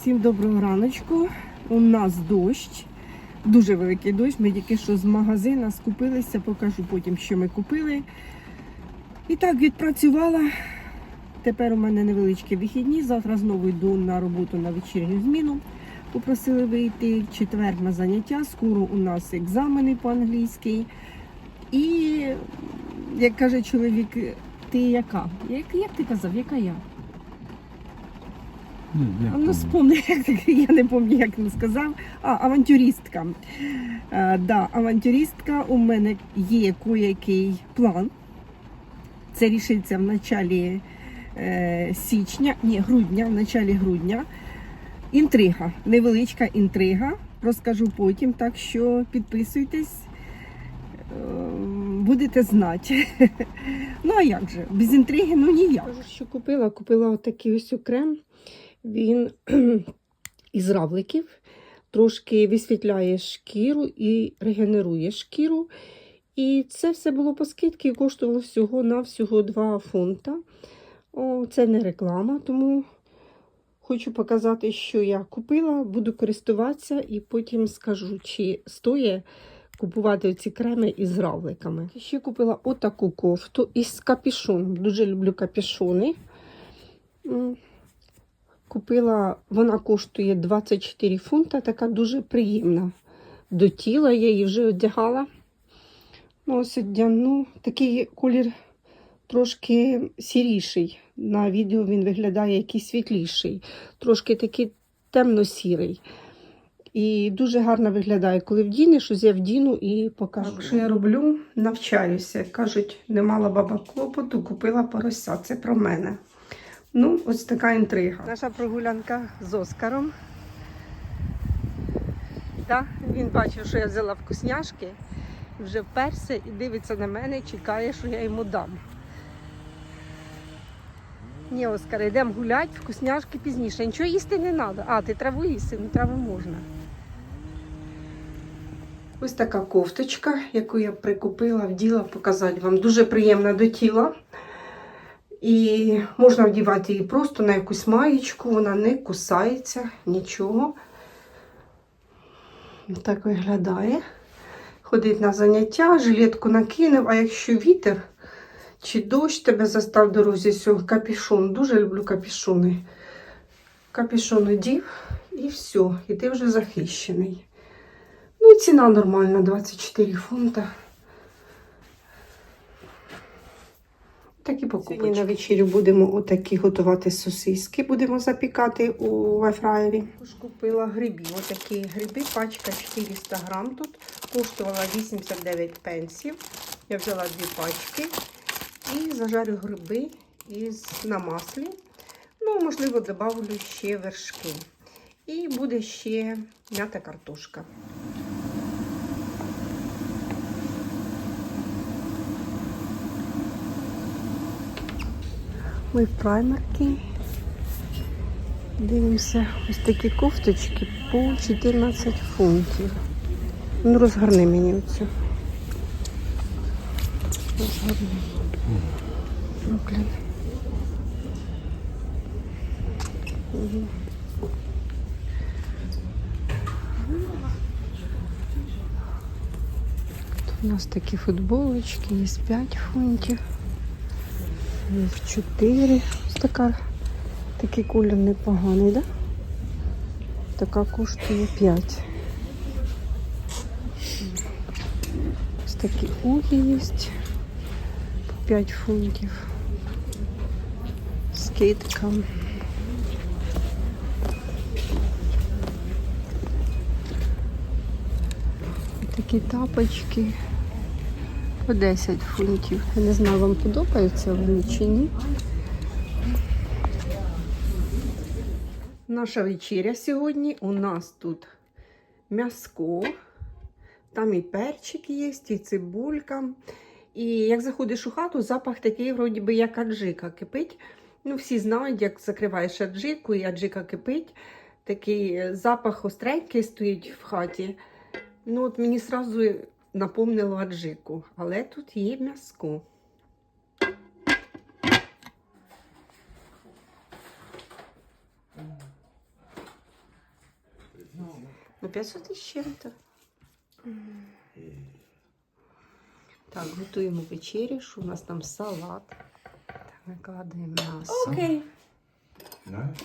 Всім доброго раночку. У нас дощ, дуже великий дощ. Ми тільки що з магазина скупилися, покажу потім, що ми купили. І так відпрацювала. Тепер у мене невеличкі вихідні. Завтра знову йду на роботу на вечірню зміну. Попросили вийти четвер на заняття. Скоро у нас екзамени по-англійськи. І, як каже чоловік, ти яка? Як, як ти казав, яка я? Ну, як Ну, там? спомни, як таке, я не пам'ятаю, як він сказав. А, авантюристка. А, да, авантюристка, у мене є який план. Це рішиться в началі е, січня, ні, грудня, в началі грудня. Інтрига, невеличка інтрига. Розкажу потім, так що підписуйтесь, е, будете знати. Ну а як же? Без інтриги, ну ніяк. Кажу, що купила, купила отакий ось крем. Він із равликів, трошки висвітляє шкіру і регенерує шкіру. І це все було по скидці і коштувало всього на всього 2 фунта. О, це не реклама, тому хочу показати, що я купила, буду користуватися і потім скажу, чи стоїть купувати ці креми із равликами. Ще купила отаку кофту із капюшоном. Дуже люблю капюшони. Купила, вона коштує 24 фунта, така дуже приємна до тіла. Я її вже одягала. Ну, ось одягну. Такий колір трошки сіріший. На відео він виглядає якийсь світліший, трошки такий темно-сірий. І дуже гарно виглядає, коли вдінеш, ось я вдіну і покажу. Так, що я роблю? Навчаюся. Кажуть, не мала баба клопоту, купила порося. Це про мене. Ну, ось така інтрига. Наша прогулянка з Оскаром. Да, він бачив, що я взяла вкусняшки, вже вперся і дивиться на мене, чекає, що я йому дам. Ні, Оскар, йдемо гуляти, вкусняшки пізніше. Нічого їсти не треба. А, ти траву їсти, ну траву можна. Ось така кофточка, яку я прикупила, вділа показати вам. Дуже приємна до тіла. І можна вдівати її просто на якусь маєчку, вона не кусається, нічого. Так виглядає. Ходить на заняття, жилетку накинув, а якщо вітер чи дощ тебе застав дорозі сьогодні, капюшон. Дуже люблю капюшони. Капюшон одів і все, і ти вже захищений. Ну і ціна нормальна, 24 фунта. Такі покупочки. Сьогодні на вечерю будемо отакі готувати сосиски, будемо запікати у вайфраєрі. Купила грибів. Отакі гриби, пачка 400 грам тут. Коштувала 89 пенсів. Я взяла дві пачки і зажарю гриби із, на маслі. Ну, можливо, додавлю ще вершки. І буде ще м'ята картошка. Ми в праймарки. Дивимося ось такі кофточки по 14 фунтів. Ну, розгорни мені оцю. Розгорни. Бруклін. Угу. Тут у нас такі футболочки, є 5 фунтів. В 4. Ось така, такий колір непоганий, да? Така коштує 5. Ось такі угі є по 5 фунтів. Скидка. Такі тапочки по 10 фунтів. Я не знаю, вам подобаються вони чи ні. Наша вечеря сьогодні у нас тут м'яско, там і перчик є, і цибулька. І як заходиш у хату, запах такий, вроді би, як аджика кипить. Ну, всі знають, як закриваєш аджику, і аджика кипить. Такий запах остренький стоїть в хаті. Ну, от мені сразу напомнило аджику, але тут є м'яско. На 500 із чим-то. Так, готуємо вечерю, що у нас там салат. Так, викладаємо м'ясо. Окей. Найс.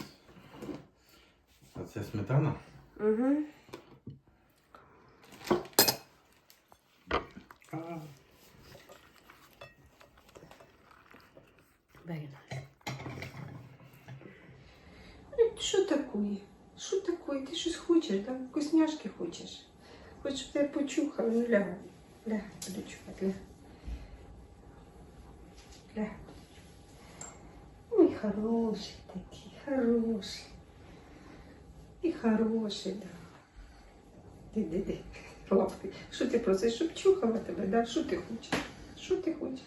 А це сметана? Угу. Very nice. Що таке? Що таке? Ти щось хочеш, да? Вкусняшки хочеш? Хочеш, щоб тебе почухали? Ну лягай. Лягай, буду чухати, лягай. Лягай. Ой, хороший такий, хороший. І хороший, да. Лапки. Що ти просиш, щоб чухала тебе, да? Що ти хочеш? Що ти хочеш?